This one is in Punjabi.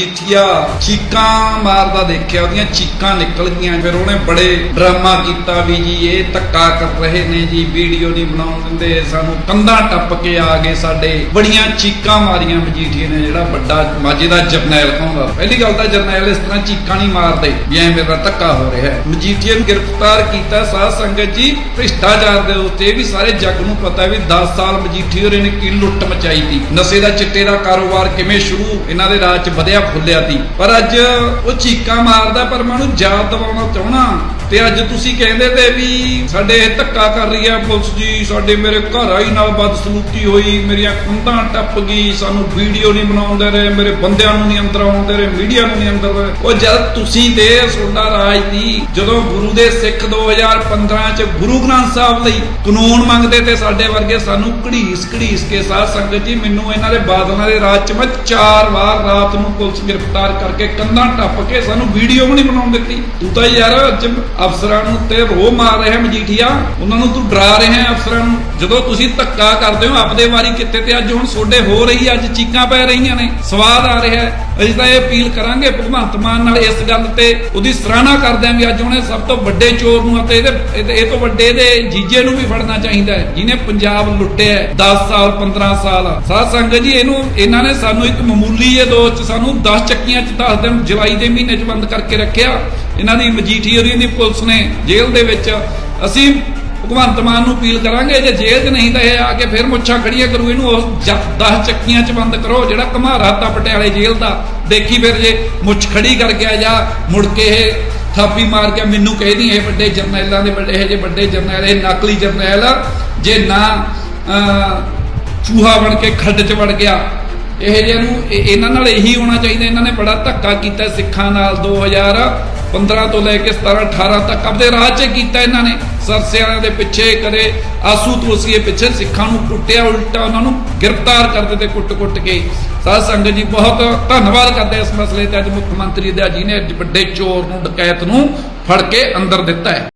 ਮਜੀਠੀਆ ਚੀਕਾਂ ਮਾਰਦਾ ਦੇਖਿਆ, ਉਹਦੀਆਂ ਚੀਕਾਂ ਨਿਕਲ ਗਈਆਂ। ਫਿਰ ਉਹਨੇ ਬੜੇ ਡਰਾਮਾ ਕੀਤਾ ਵੀ ਜੀ, ਇਹ ਧੱਕਾ ਕਰ ਰਹੇ ਨੇ ਜੀ, ਵੀਡੀਓ ਨਹੀਂ ਬਣਾਉਣ ਦਿੰਦੇ। ਸਾਨੂੰ ਕੰਧਾਂ ਟੱਪ ਕੇ ਆ ਗਏ ਸਾਡੇ। ਬੜੀਆਂ ਚੀਕਾਂ ਮਾਰੀਆਂ ਮਜੀਠੀਏ ਨੇ, ਜਿਹੜਾ ਵੱਡਾ ਮਾਝੇ ਦਾ ਜਰਨੈਲ ਕਹਾਉਂਦਾ ਪਹਿਲੀ ਗੱਲ ਤਾਂ ਜਰਨੈਲ ਇਸ ਤਰ੍ਹਾਂ ਚੀਕਾਂ ਨਹੀਂ ਮਾਰਦੇ ਵੀ ਐ ਮੇਰਾ ਧੱਕਾ ਹੋ ਰਿਹਾ ਹੈ। ਮਜੀਠੀਏ ਨੂੰ ਗ੍ਰਿਫਤਾਰ ਕੀਤਾ, ਸਾਧ ਸੰਗਤ ਜੀ, ਭ੍ਰਿਸ਼ਟਾਚਾਰ ਦੇ ਉੱਤੇ ਵੀ ਸਾਰੇ ਜੱਗ ਨੂੰ ਪਤਾ ਵੀ 10 ਸਾਲ ਮਜੀਠੀਏ ਹੋਰੇ ਨੇ ਕੀ ਲੁੱਟ ਮਚਾਈ ਸੀ ਨਸ਼ੇ ਦਾ ਚਿੱਟੇ ਦਾ ਕਾਰੋਬਾਰ ਕਿਵੇਂ ਸ਼ੁਰੂ? ਇਹਨਾਂ ਦੇ ਰਾਜ 'ਚ ਵਧਿਆ ਖੁੱਲਿਆ ਸੀ। ਪਰ ਅੱਜ ਉਹ ਚੀਕਾਂ ਮਾਰਦਾ, ਪਰ ਮੈਂ ਉਹਨੂੰ ਯਾਦ ਦਿਵਾਉਣਾ ਚਾਹਣਾ ਤੇ ਅੱਜ ਤੁਸੀਂ ਕਹਿੰਦੇ ਤੇ ਵੀ ਸਾਡੇ ਧੱਕਾ ਕਰ ਰਹੀ ਆ ਪੁਲਿਸ ਜੀ, ਸਾਡੇ ਮੇਰੇ ਘਰ ਆਈ ਨਾਲ ਬਦਸਲੂਕੀ ਹੋਈ, ਮੇਰੀਆਂ ਕੰਧਾਂ ਟੱਪ ਗਈ, ਸਾਨੂੰ ਵੀਡੀਓ ਨਹੀਂ ਬਣਾਉਂਦੇ ਰਹੇ, ਮੇਰੇ ਬੰਦਿਆਂ ਨੂੰ ਨਹੀਂ ਅੰਦਰ ਆਉਂਦੇ ਰਹੇ, ਮੀਡੀਆ ਨੂੰ ਨਹੀਂ ਅੰਦਰ ਉਹ ਜਦ ਤੁਸੀਂ ਦੇ ਸੋਡਾ ਰਾਜ ਦੀ, ਜਦੋਂ ਗੁਰੂ ਦੇ ਸਿੱਖ 2015 ਚ ਗੁਰੂ ਗ੍ਰੰਥ ਸਾਹਿਬ ਲਈ ਕਾਨੂੰਨ ਮੰਗਦੇ ਤੇ ਸਾਡੇ ਵਰਗੇ ਸਾਨੂੰ ਘੜੀਸ ਘੜੀਸ ਕੇ ਸਾਧ ਸੰਗਤ ਜੀ, ਮੈਨੂੰ ਇਹਨਾਂ ਦੇ ਬਾਦਲਾਂ ਦੇ ਰਾਜ ਚ ਮੈਂ ਚਾਰ ਵਾਰ ਰਾਤ ਨੂੰ ਪੁਲਿਸ ਗ੍ਰਿਫਤਾਰ ਕਰਕੇ ਕੰਧਾਂ ਟੱਪ ਕੇ ਸਾਨੂੰ ਵੀਡੀਓ ਵੀ ਨਹੀਂ ਬਣਾਉਣ ਦਿੱਤੀ। ਤੂੰ ਤਾਂ ਯਾਰ ਅੱਜ ਅਫਸਰਾਂ ਨੂੰ ਤੇ ਰੋ ਮਾਰ ਰਿਹਾ ਮਜੀਠੀਆ। ਉਹਨਾਂ ਨੂੰ ਤੂੰ ਡਰਾ ਰਿਹਾ ਅਫਸਰਾਂ ਨੂੰ। ਜਦੋਂ ਤੁਸੀਂ ਧੱਕਾ ਕਰਦੇ ਹੋ ਆਪਦੇ ਵਾਰੀ ਕਿਤੇ ਤੇ ਅੱਜ ਹੁਣ ਸੋਡੇ ਹੋ ਰਹੀ ਆ, ਅੱਜ ਚੀਕਾਂ ਪੈ ਰਹੀਆਂ ਨੇ। ਸਵਾਦ ਆ ਰਿਹਾ ਅਸੀਂ ਤਾਂ ਇਹ ਅਪੀਲ ਕਰਾਂਗੇ ਭਗਵੰਤ ਮਾਨ ਨਾਲ ਇਸ ਗੱਲ ਤੇ ਉਹਦੀ ਸਰਾਹਨਾ ਕਰਦੇ ਆਂ ਵੀ ਅੱਜ ਉਹਨੇ ਸਭ ਤੋਂ ਵੱਡੇ ਚੋਰ ਨੂੰ ਅਤੇ ਇਹਦੇ ਇਹ ਤੋਂ ਵੱਡੇ ਦੇ ਜੀਜੇ ਨੂੰ ਵੀ ਫੜਨਾ ਚਾਹੀਦਾ ਹੈ, ਜਿਹਨੇ ਪੰਜਾਬ ਲੁੱਟਿਆ ਹੈ 10 ਸਾਲ 15 ਸਾਲ। ਸਾਧ ਸੰਗਤ ਜੀ, ਇਹਨੂੰ ਇਹਨਾਂ ਨੇ ਸਾਨੂੰ ਇੱਕ ਮਾਮੂਲੀ ਇਹ ਦੋਸਤ ਸਾਨੂੰ 10 ਚੱਕੀਆਂ ਚ 10 ਦਿਨ ਜੁਲਾਈ ਦੇ ਮਹੀਨੇ ਚ ਬੰਦ ਕਰਕੇ ਰੱਖਿਆ। ਇਹਨਾਂ ਦੀ ਮਜੀਠੀ ਹੋਰੀ ਦੀ ਪੁਲਿਸ ਨੇ ਜੇਲ੍ਹ ਦੇ ਵਿੱਚ ਅਸੀਂ ਭਗਵੰਤ ਮਾਨ ਨੂੰ ਅਪੀਲ ਕਰਾਂਗੇ ਜੇ ਜੇਲ੍ਹ 'ਚ ਨਹੀਂ ਤਾਂ ਇਹ ਆ ਕੇ ਫਿਰ ਮੁੱਛਾਂ ਖੜੀਆਂ ਕਰੂ ਇਹਨੂੰ ਉਸ 10 ਚੱਕੀਆਂ 'ਚ ਬੰਦ ਕਰੋ ਜਿਹੜਾ ਘਮਾਰਾ ਤਾ ਪਟਿਆਲੇ ਜੇਲ੍ਹ ਦਾ। ਦੇਖੀ ਫਿਰ ਜੇ ਮੁੱਛ ਖੜੀ ਕਰ ਗਿਆ ਜਾਂ ਮੁੜ ਕੇ ਇਹ ਥਾਪੀ ਮਾਰ ਕੇ ਮੈਨੂੰ ਕਹਿਦੀ ਇਹ ਵੱਡੇ ਜਰਨੈਲਾਂ ਦੇ ਵੱਡੇ ਇਹ ਜੇ ਵੱਡੇ ਜਰਨੈਲ ਇਹ ਨਕਲੀ ਜਰਨੈਲ ਜੇ ਨਾ ਅਹ, ਚੂਹਾ ਬਣ ਕੇ ਖੱਡ 'ਚ ਵੜ ਗਿਆ। ਇਹ ਜਿਹੇ ਨੂੰ ਇਹਨਾਂ ਨਾਲ ਇਹੀ ਹੋਣਾ ਚਾਹੀਦਾ ਇਹਨਾਂ ਨੇ ਬੜਾ ਧੱਕਾ ਕੀਤਾ ਸਿੱਖਾਂ ਨਾਲ 2015 ਤੋਂ ਲੈ ਕੇ 17 18 ਤੱਕ ਆਪਦੇ ਰਾਹ 'ਚ ਕੀਤਾ ਇਹਨਾਂ ਨੇ। ਸਰਸਿਆਂ ਦੇ ਪਿੱਛੇ ਕਰੇ ਆਸੂ ਤੋਸੀਏ ਪਿੱਛੇ ਸਿੱਖਾਂ ਨੂੰ ਕੁੱਟਿਆ, ਉਲਟਾ ਉਹਨਾਂ ਨੂੰ ਗ੍ਰਿਫਤਾਰ ਕਰਦੇ ਤੇ ਕੁੱਟ-ਕੁੱਟ ਕੇ। ਸਾਧ ਸੰਗਤ ਜੀ, ਬਹੁਤ ਧੰਨਵਾਦ ਕਰਦੇ ਇਸ ਮਸਲੇ ਤੇ ਅੱਜ ਮੁੱਖ ਮੰਤਰੀ ਦੇ ਜੀ ਨੇ, ਅੱਜ ਵੱਡੇ ਚੋਰ ਨੂੰ, ਡਕੈਤ ਨੂੰ ਫੜ ਕੇ ਅੰਦਰ ਦਿੱਤਾ ਹੈ।